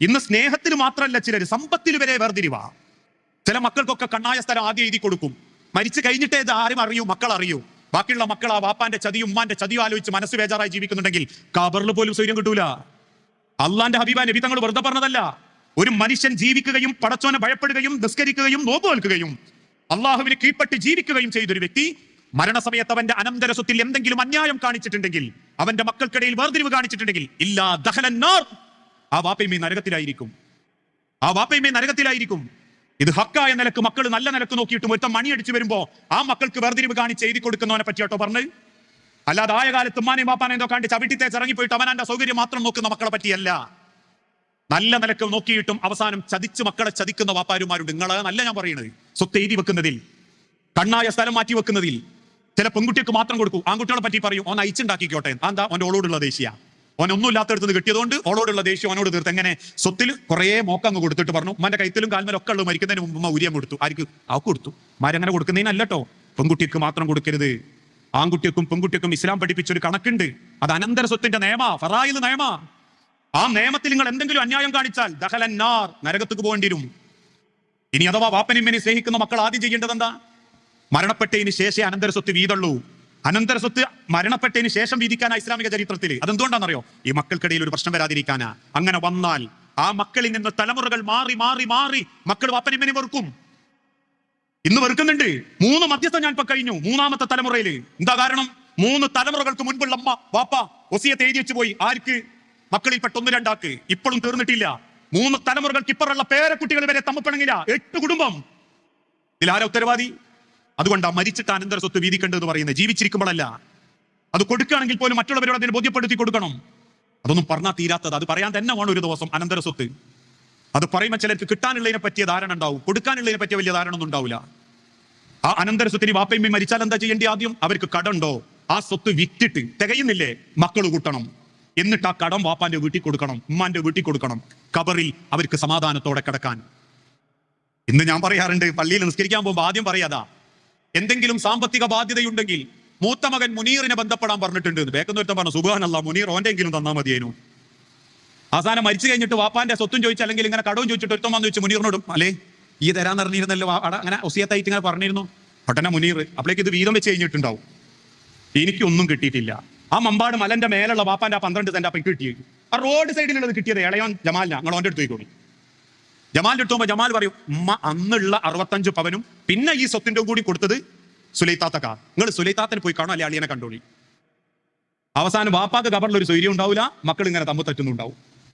ഇന്ന് സ്നേഹത്തിൽ മാത്രമല്ല ചിലർ സമ്പത്തിൽ വരെ വേർതിരിവാ. ചില മക്കൾക്കൊക്കെ കണ്ണായ സ്ഥലം ആദ്യം എഴുതി കൊടുക്കും. മരിച്ചു കഴിഞ്ഞിട്ടേ ഇത് ആരും അറിയൂ മക്കൾ അറിയൂ. ബാക്കിയുള്ള മക്കൾ ആ വാപ്പാന്റെ ചതിയും ഉമ്മാന്റെ ചതിയും ആലോചിച്ച് മനസ്സ് ബേജാറായി ജീവിക്കുന്നുണ്ടെങ്കിൽ കബറിൽ പോലും സൗര്യം കിട്ടൂല. അള്ളാന്റെ ഹബീബ നബി തങ്ങൾ വെറുതെ പറഞ്ഞതല്ല. ഒരു മനുഷ്യൻ ജീവിക്കുകയും പടച്ചോനെ ഭയപ്പെടുകയും നിസ്കരിക്കുകയും നോമ്പ് നിൽക്കുകയും അള്ളാഹുവിന് കീഴ്പ്പെട്ട് ജീവിക്കുകയും ചെയ്തൊരു വ്യക്തി മരണസമയത്ത് അവന്റെ അനന്തര സ്വത്തിൽ എന്തെങ്കിലും അന്യായം കാണിച്ചിട്ടുണ്ടെങ്കിൽ അവന്റെ മക്കൾക്കിടയിൽ വേർതിരിവ് കാണിച്ചിട്ടുണ്ടെങ്കിൽ ഇല്ലാ ദഹലന്നാർ ആ വാപ്പയുമേ നരകത്തിലായിരിക്കും. ആ വാപ്പയുമേ നരകത്തിലായിരിക്കും. ഇത് ഹക്കായ നിലയ്ക്ക് മക്കൾ നല്ല നിലയ്ക്ക് നോക്കിയിട്ട് മണി അടിച്ചു വരുമ്പോ ആ മക്കൾക്ക് വേർതിരിവ് കാണിച്ച് എഴുതി കൊടുക്കുന്നവനെ പറ്റിയാട്ടോ പറഞ്ഞ്. അല്ലാതെ ആയ കാലത്ത് ഉമ്മാനെയും പാപ്പാനെയും എന്തോ കണ്ട് ചവിട്ടിത്തേച്ച് പോയിട്ട് അവനാന്റെ സൗകര്യം മാത്രം നോക്കുന്ന മക്കളെ പറ്റിയല്ല. നല്ല നിലയ്ക്ക് നോക്കിയിട്ടും അവസാനം ചതിച്ച് മക്കളെ ചതിക്കുന്ന വാപ്പാരുമാരുണ്ട്. നിങ്ങളെ നല്ല ഞാൻ പറയുന്നത് സ്വത്ത് എഴുതി വെക്കുന്നതിൽ കണ്ണായ സ്ഥലം മാറ്റി വെക്കുന്നതിൽ ചില പെൺകുട്ടികൾക്ക് മാത്രം കൊടുക്കും. ആൺകുട്ടികളെ പറ്റി പറയും ഓൻ അയച്ചുണ്ടാക്കിക്കോട്ടെ. എന്താ ഓന്റെ ഓളോടുള്ള ദേഷ്യ. ഓൻ ഒന്നും ഇല്ലാത്തടത്ത് നിന്ന് കിട്ടിയതുകൊണ്ട് ഓളോടുള്ള ദേഷ്യം അവനോട് തീർത്ത്. എങ്ങനെ? സ്വത്തിൽ കുറേ മോക്കങ്ങ് കൊടുത്തിട്ട് പറഞ്ഞു. ഉമ്മന്റെ കൈത്തിലും കാൽമലും ഒക്കെ ഉള്ളു മരിക്കുന്നതിന് മുമ്പ് ഉമ്മ ഉരിയം കൊടുത്തു. ആർക്ക്? അവക്ക് കൊടുത്തു. മാരങ്ങനെ അല്ലട്ടോ പെൺകുട്ടിക്ക് മാത്രം കൊടുക്കരുത്. ആൺകുട്ടിക്കും പെൺകുട്ടിക്കും ഇസ്ലാം പഠിപ്പിച്ചൊരു കണക്കുണ്ട്. അത് അനന്തര സ്വത്തിന്റെ നിയമ ഫറായിൽ നിയമ. ആ നിയമത്തിൽ നിങ്ങൾ എന്തെങ്കിലും അന്യായം കാണിച്ചാൽ ദഹലന്നാർ നരകത്തേക്ക് പോകേണ്ടി വരും. ഇനി അഥവാ വാപ്പനിമ്മനെ സ്നേഹിക്കുന്ന മക്കൾ ആദ്യം ചെയ്യേണ്ടത് എന്താ? മരണപ്പെട്ടതിന് ശേഷം അനന്തര സ്വത്ത് വീതുള്ളൂ. അനന്തര സ്വത്ത് മരണപ്പെട്ടതിന് ശേഷം വിധിക്കാനാ ഇസ്ലാമിക ചരിത്രത്തിൽ. അതെന്തുകൊണ്ടാണെന്നറിയോ? ഈ മക്കൾക്കിടയിൽ ഒരു പ്രശ്നം വരാതിരിക്കാനാ. അങ്ങനെ വന്നാൽ ആ മക്കളിൽ നിന്ന് തലമുറകൾ മാറി മാറി മാറി മക്കൾ വാപ്പനിമ്മനെ വെറുക്കും. ഇന്ന് വെറുക്കുന്നുണ്ട്. മൂന്ന് മധ്യസ്ഥം ഞാൻ ഇപ്പൊ കഴിഞ്ഞു. മൂന്നാമത്തെ തലമുറയിൽ എന്താ കാരണം? മൂന്ന് തലമുറകൾക്ക് മുൻപുള്ള അമ്മ വാപ്പ ഒസിയത്ത് എഴുതി വെച്ച് പോയി. ആർക്ക്? മക്കളിൽ പെട്ടൊന്ന് രണ്ടാക്ക്. ഇപ്പോഴും തീർന്നിട്ടില്ല. മൂന്ന് തലമുറകൾക്ക് ഇപ്പറുള്ള പേരക്കുട്ടികൾ വരെ തമ്മിപ്പിണങ്ങില്ല എട്ട് കുടുംബം. ഇതിലാരാ ഉത്തരവാദി? അതുകൊണ്ടാ മരിച്ചിട്ട് അനന്തര സ്വത്ത് വീതിക്കേണ്ടത് പറയുന്നത്. ജീവിച്ചിരിക്കുമ്പോഴല്ല അത് കൊടുക്കുകയാണെങ്കിൽ പോലും മറ്റുള്ളവരോട് അതിനെ ബോധ്യപ്പെടുത്തി കൊടുക്കണം. അതൊന്നും പറഞ്ഞാൽ തീരാത്തത്. അത് പറയാൻ തന്നെ വേണം ഒരു ദിവസം അനന്തര സ്വത്ത്. അത് പറയുമ്പോൾ ചിലർക്ക് കിട്ടാനുള്ളതിനെ പറ്റിയ ധാരണ ഉണ്ടാവും. കൊടുക്കാനുള്ളതിനെ പറ്റിയ വലിയ ധാരണ ഒന്നും ഉണ്ടാവില്ല. ആ അനന്തര സ്വത്തിന് വാപ്പയും മരിച്ചാൽ എന്താ ചെയ്യേണ്ടി ആദ്യം? അവർക്ക് കടമുണ്ടോ? ആ സ്വത്ത് വിറ്റിട്ട് തികയുന്നില്ലേ? മക്കൾ കൂട്ടണം. എന്നിട്ട് ആ കടം വാപ്പാന്റെ വീട്ടിൽ കൊടുക്കണം. ഉമ്മാന്റെ വീട്ടിൽ കൊടുക്കണം. കബറിൽ അവർക്ക് സമാധാനത്തോടെ കിടക്കാൻ. ഇന്ന് ഞാൻ പറയാറുണ്ട് പള്ളിയിൽ നിസ്കരിക്കാൻ പോകുമ്പോൾ ആദ്യം പറയാതാ എന്തെങ്കിലും സാമ്പത്തിക ബാധ്യതയുണ്ടെങ്കിൽ മൂത്ത മകൻ മുനീറിനെ ബന്ധപ്പെടാൻ പറഞ്ഞിട്ടുണ്ട് വേഗം ഒരുത്തം പറഞ്ഞു സുബാനല്ല മുനീർ ഓന്റെങ്കിലും തന്നാ മതിയേനു. അവസാനം മരിച്ചു കഴിഞ്ഞിട്ട് വാപ്പാന്റെ സ്വത്തും ചോദിച്ചു അല്ലെങ്കിൽ ഇങ്ങനെ കടവും ചോദിച്ചിട്ട് ഒരുത്തം വന്ന് ചോദിച്ചു മുനീറിനോടും അല്ലേ ഈ തരാൻ അറിഞ്ഞിരുന്നല്ലോ അങ്ങനെ ഒസിയത്തായിട്ട് ഇങ്ങനെ പറഞ്ഞിരുന്നു. പട്ടന മുനീർ അപ്പോഴേക്ക് ഇത് വീതം വെച്ച് കഴിഞ്ഞിട്ടുണ്ടാവും. എനിക്കൊന്നും കിട്ടിയിട്ടില്ല. ആ മമ്പാട് മലന്റെ മേലുള്ള വാപ്പാന്റെ ആ പന്ത്രണ്ട് സെന്റ് അപ്പം കിട്ടി ആ റോഡ് സൈഡിലുള്ളത് കിട്ടിയത് ഇളയോൻ ജമാലിനാ. നിങ്ങൾ ഓന്റെ അടുത്ത് പോയിക്കോളി. ജമാലിന്റെ അടുത്ത് ജമാൽ പറയും ഉമ്മ അന്നുള്ള അറുപത്തഞ്ച് പവനും പിന്നെ ഈ സ്വത്തിന്റെ കൂടി കൊടുത്തത് സുലൈത്താത്തക്ക. നിങ്ങൾ സുലൈത്താത്തന് പോയി കാണോ അല്ലെ അളിയനെ കണ്ടോളി. അവസാനം വാപ്പാക്ക് കബറിൽ ഒരു സ്വൈര്യം ഉണ്ടാവില്ല മക്കൾ ഇങ്ങനെ തമ്മിൽ തറ്റുന്നുണ്ടാവും.